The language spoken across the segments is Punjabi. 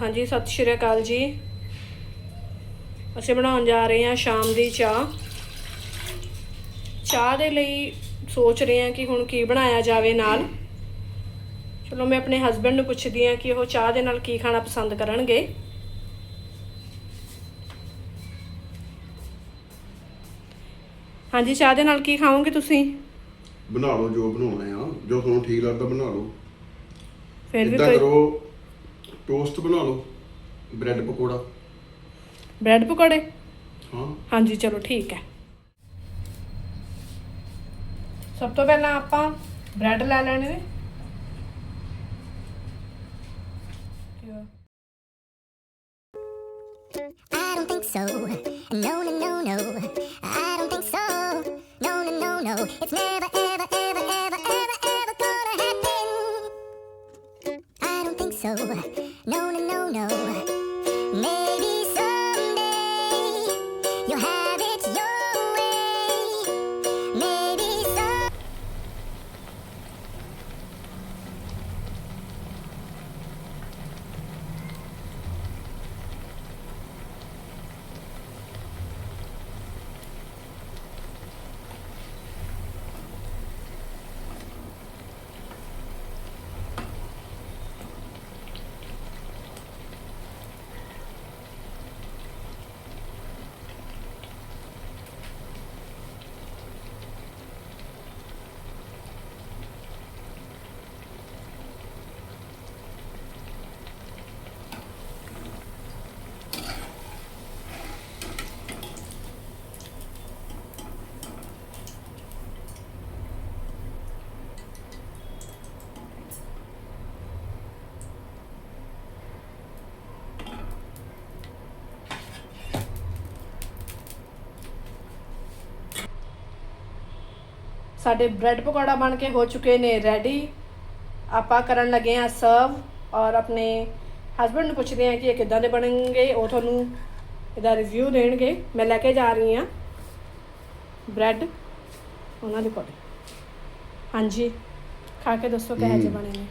ਹਾਂਜੀ ਸਤਿ ਸ਼੍ਰੀ ਅਕਾਲ ਜੀ। ਅਸੀਂ ਬਣਾਉਣ ਜਾ ਰਹੇ ਹਾਂ ਸ਼ਾਮ ਦੀ ਚਾਹ। ਚਾਹ ਦੇ ਲਈ ਸੋਚ ਰਹੇ ਹਾਂ ਕਿ ਹੁਣ ਕੀ ਬਣਾਇਆ ਜਾਵੇ ਨਾਲ। ਚਲੋ ਮੈਂ ਆਪਣੇ ਹਸਬੰਡ ਨੂੰ ਪੁੱਛਦੀ ਹਾਂ ਕਿ ਉਹ ਚਾਹ ਦੇ ਨਾਲ ਕੀ ਖਾਣਾ ਪਸੰਦ ਕਰਨਗੇ। ਹਾਂਜੀ ਚਾਹ ਦੇ ਨਾਲ ਕੀ ਖਾਓਗੇ ਤੁਸੀਂ? ਬਣਾ ਲਓ ਜੋ ਬਣਾਉਣਾ ਆ। ਜੋ ਤੁਹਾਨੂੰ ਠੀਕ ਲੱਗਦਾ ਬਣਾ ਲਓ। ਫਿਰ ਵੀ ਇਦਾਂ ਕੋਈ ਕਰੋ ਟੋਸਟ ਬਣਾ ਲਓ ਬ੍ਰੈਡ ਪਕੌੜਾ ਬ੍ਰੈਡ ਪਕੌੜੇ ਹਾਂ ਹਾਂਜੀ ਚਲੋ ਠੀਕ ਹੈ ਸਭ ਤੋਂ ਪਹਿਲਾਂ ਆਪਾਂ ਬ੍ਰੈਡ ਲੈ ਲੈਣੇ ਨੇ I don't think so. No, no, no, no. I don't think so. No, no, no, no. It's never, ever, ever, ever, ever, ever gonna happen. I don't think so. No, no, no, no. Maybe ਸਾਡੇ ਬ੍ਰੈਡ ਪਕੌੜਾ ਬਣ ਕੇ ਹੋ ਚੁੱਕੇ ਨੇ ਰੈਡੀ ਆਪਾਂ ਕਰਨ ਲੱਗੇ ਆ ਸਰਵ ਔਰ ਆਪਣੇ ਹਸਬੰਡ ਨੂੰ ਪੁੱਛਦੇ ਆ ਕਿ ਇਹ ਕਿੱਦਾਂ ਦੇ ਬਣਨਗੇ ਉਹ ਤੁਹਾਨੂੰ ਇਹਦਾ ਰਿਵਿਊ ਦੇਣਗੇ। ਮੈਂ ਲੈ ਕੇ ਜਾ ਰਹੀ ਆ ਬ੍ਰੈਡ ਉਹਨਾਂ ਦੇ ਕੋਲ ਹਾਂਜੀ ਖਾ ਕੇ ਦੱਸੋ ਕਿਹੋ ਜਿਹੇ। ਬਣੇ ਨੇ।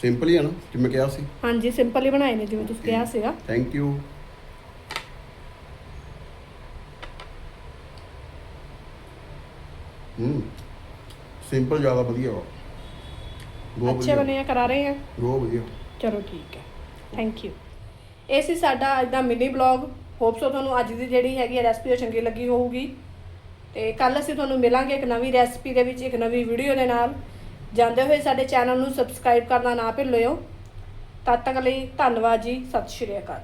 ਸਿੰਪਲ ਹੀ ਆ ਨਾ ਜਿਵੇਂ ਕਿਹਾ ਸੀ। ਹਾਂਜੀ ਸਿੰਪਲ ਹੀ ਬਣਾਏ ਨੇ ਜਿਵੇਂ ਤੁਸੀਂ ਕਿਹਾ ਸੀਗਾ। ਥੈਂਕ ਯੂ ਹੂੰ। ਸਿੰਪਲ ਜ਼ਿਆਦਾ ਵਧੀਆ ਵਾ। ਬਹੁਤ ਅੱਛੇ ਵਧੀਆ। ਬਣੇ ਆ ਕਰਾ ਰਹੇ ਆ? ਬਹੁਤ ਵਧੀਆ। ਚਲੋ ਠੀਕ ਹੈ। ਥੈਂਕ ਯੂ ਇਹ ਸੀ ਸਾਡਾ ਅੱਜ ਦਾ ਮਿਨੀ ਬਲੌਗ ਹੋਪ ਸੋ ਤੁਹਾਨੂੰ ਅੱਜ ਦੀ ਜਿਹੜੀ ਹੈਗੀ ਰੈਸਪੀ ਉਹ ਚੰਗੀ ਲੱਗੀ ਹੋਊਗੀ। ਤੇ ਕੱਲ ਅਸੀਂ ਤੁਹਾਨੂੰ ਮਿਲਾਂਗੇ ਇੱਕ ਨਵੀਂ ਰੈਸਪੀ ਦੇ ਵਿੱਚ ਇੱਕ ਨਵੀਂ ਵੀਡੀਓ ਦੇ ਨਾਲ। ਜਾਂਦੇ ਹੋਏ ਸਾਡੇ ਚੈਨਲ ਨੂੰ ਸਬਸਕ੍ਰਾਈਬ ਕਰਨਾ ਨਾ ਭੁੱਲਿਓ। ਤਦ ਤੱਕ ਲਈ ਧੰਨਵਾਦ ਜੀ। ਸਤਿ ਸ਼੍ਰੀ ਅਕਾਲ।